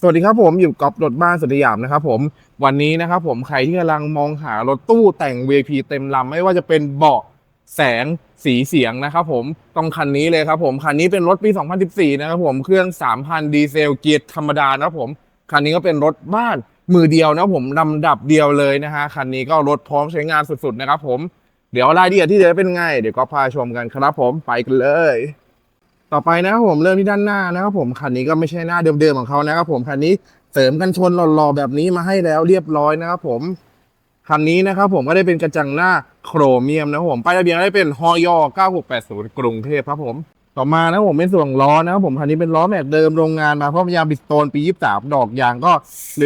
สวัสดีครับผมอยู่กับรถบ้านสุดยามนะครับผมวันนี้นะครับผมใครที่กำลังมองหารถตู้แต่ง VIP เต็มลำไม่ว่าจะเป็นเบาะแสงสีเสียงนะครับผมต้องคันนี้เลยครับผมคันนี้เป็นรถปี 2014 นะครับผมเครื่อง 3,000 ดีเซลเกียร์ธรรมดานะครับผมคันนี้ก็เป็นรถบ้านมือเดียวนะครับผมลำดับเดียวเลยนะฮะคันนี้ก็รถพร้อมใช้งานสุดๆนะครับผมเดี๋ยวรายละเอียดที่จะเป็นไง เดี๋ยวก็พาชมกันครับผมไปกันเลย ต่อไปนะครับผมเริ่มที่ด้านหน้านะครับผมคันนี้ก็ไม่ใช่หน้าเดิมๆของเขานะครับผมคันนี้เสริมกันชนหล่อๆแบบนี้มาให้แล้วเรียบร้อยนะครับผมคันนี้นะครับผมก็ได้เป็นกระจังหน้าโครเมียมนะครับผมป้ายทะเบียนได้เป็นฮอยอ9680 กรุงเทพครับผมต่อมานะผมเป็นส่วนล้อนะครับผมคันนี้เป็นล้อแม็กเดิมโรงงานมาเพร้อมยางบิสโตนปี 23 ดอกยางก็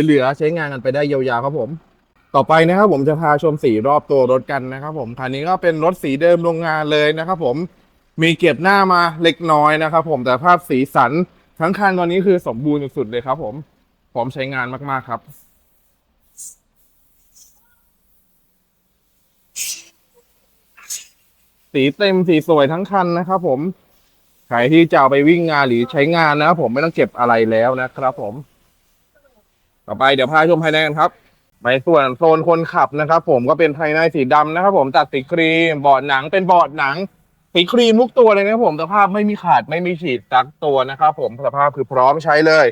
เหลือๆใช้งานกันไปได้ยาวๆครับผม ต่อไปนะครับผมจะพาชมสีรอบตัวรถกันนะครับผมคันนี้ก็เป็นรถสีเดิมโรงงานเลยนะครับผม มีเก็บหน้ามาเล็กน้อยนะครับผมแต่ภาพสีสันทั้งคันตอนนี้คือสมบูรณ์สุดๆเลยครับผมพร้อมใช้งานมาก ๆ ครับสีเต็มสีสวยทั้งคันนะครับผม ใครที่จะเอาไปวิ่งงานหรือใช้งานนะครับผมไม่ต้องเก็บอะไรแล้วนะครับผม ต่อไปเดี๋ยวพาชมภายในกันครับ ไปส่วนโซนคนขับนะครับผมก็เป็นภายในสีดำนะครับผมตัดสีครีมเบาะหนังเป็นเบาะหนัง สีครีมทุกตัวเลยนะครับผมสภาพไม่มีขาดไม่มีฉีดสักตัวนะครับผมสภาพคือพร้อมใช้เลย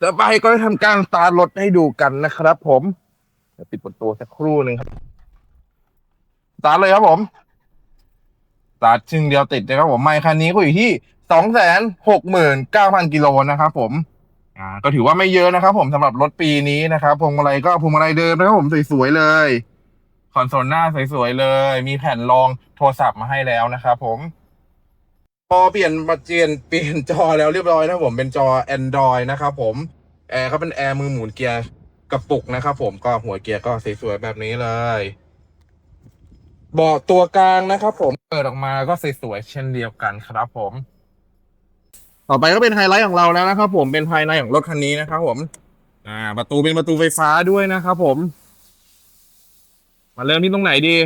ต่อไปก็จะทำการสตาร์ทรถให้ดูกันนะครับ ผมปิดประตูสักครู่หนึ่งครับสตาร์ทเลยครับผมสตาร์ทชึ่งเดียวติดนะครับผมไมค์คันนี้ก็อยู่ที่สองแสนหกหมื่นเก้าพันกิโลนะครับผมอ่าก็ถือว่าไม่เยอะนะครับผมสำหรับรถปีนี้นะครับพวงมาลัยก็พวงมาลัยเดิมนะครับผมสวยๆเลย คอนโซลหน้าสวยๆเลย มีแผ่นรองโทรศัพท์มาให้แล้วนะครับผม พอเปลี่ยนมาเปลี่ยนเปลี่ยนจอแล้วเรียบร้อยนะผมเป็นจอ Android นะครับผมแอร์ก็เป็นแอร์มือหมุนเกียร์กระปุกนะครับผมก็หัวเกียร์ก็สวยๆแบบนี้เลยเบาะตัวกลางนะครับผมเปิดออกมาก็สวยๆเช่นเดียวกันครับผม ต่อไปก็เป็นไฮไลท์ของเราแล้วนะครับผมเป็นภายในของรถคันนี้นะครับผม อ่า ประตูเป็นประตูไฟฟ้าด้วยนะครับผม มาเริ่มที่ตรงไหนดี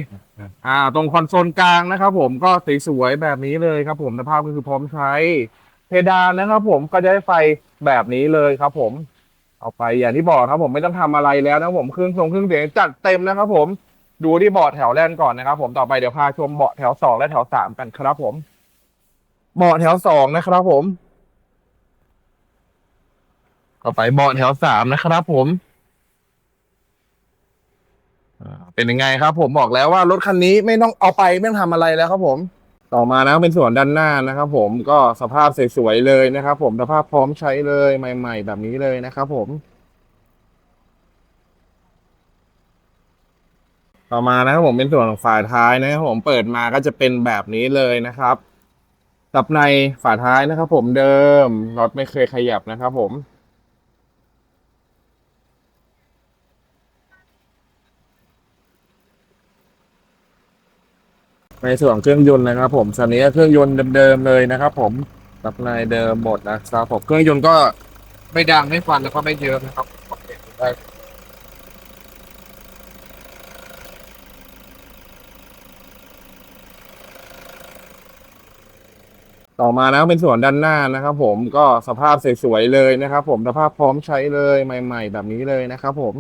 อ่า ตรงคอนโซลกลางนะครับผมก็สวยๆแบบนี้เลยครับผมสภาพก็คือพร้อมใช้ เพดานนะครับผมก็จะได้ไฟแบบนี้เลยครับผม เอาไปอย่างที่บอกครับผมไม่ต้องทำอะไรแล้วนะครับผมเครื่องทรงเครื่องเสียงจัดเต็มนะครับผมดูที่เบาะแถวแรกก่อนนะครับผมต่อไปเดี๋ยวพาชมเบาะแถวสองและแถวสามกันครับผมเบาะแถวสองนะครับผม ต่อไปเบาะแถวสามนะครับผมอ่า เป็นยังไงครับ ผมบอกแล้วว่ารถคันนี้ไม่ต้องเอาไปไม่ต้องทำอะไรแล้วครับผม ต่อมานะเป็นส่วนด้านหน้านะครับผมก็สภาพสวยๆเลยนะครับผมสภาพพร้อมใช้เลยใหม่ ๆ แบบนี้เลยนะครับผม ต่อมานะครับผมเป็นส่วนของฝาท้ายนะครับผมเปิดมาก็จะเป็นแบบนี้เลยนะครับตับในฝาท้ายนะครับผมเดิมรถไม่เคยขยับนะครับผม ในส่วนของเครื่องยนต์นะครับ ผมสันนี้เครื่องยนต์เดิมๆเลยนะครับ ผมตับในเดิมหมดนะครับผมเครื่องยนต์ก็ไม่ดังไม่ฟันแล้วก็ไม่เยอะนะครับได้ต่อมานะเป็นส่วนด้านหน้านะครับผมก็สภาพสวยๆเลยนะครับผมสภาพพร้อมใช้เลยใหม่ ๆ แบบนี้เลยนะครับผม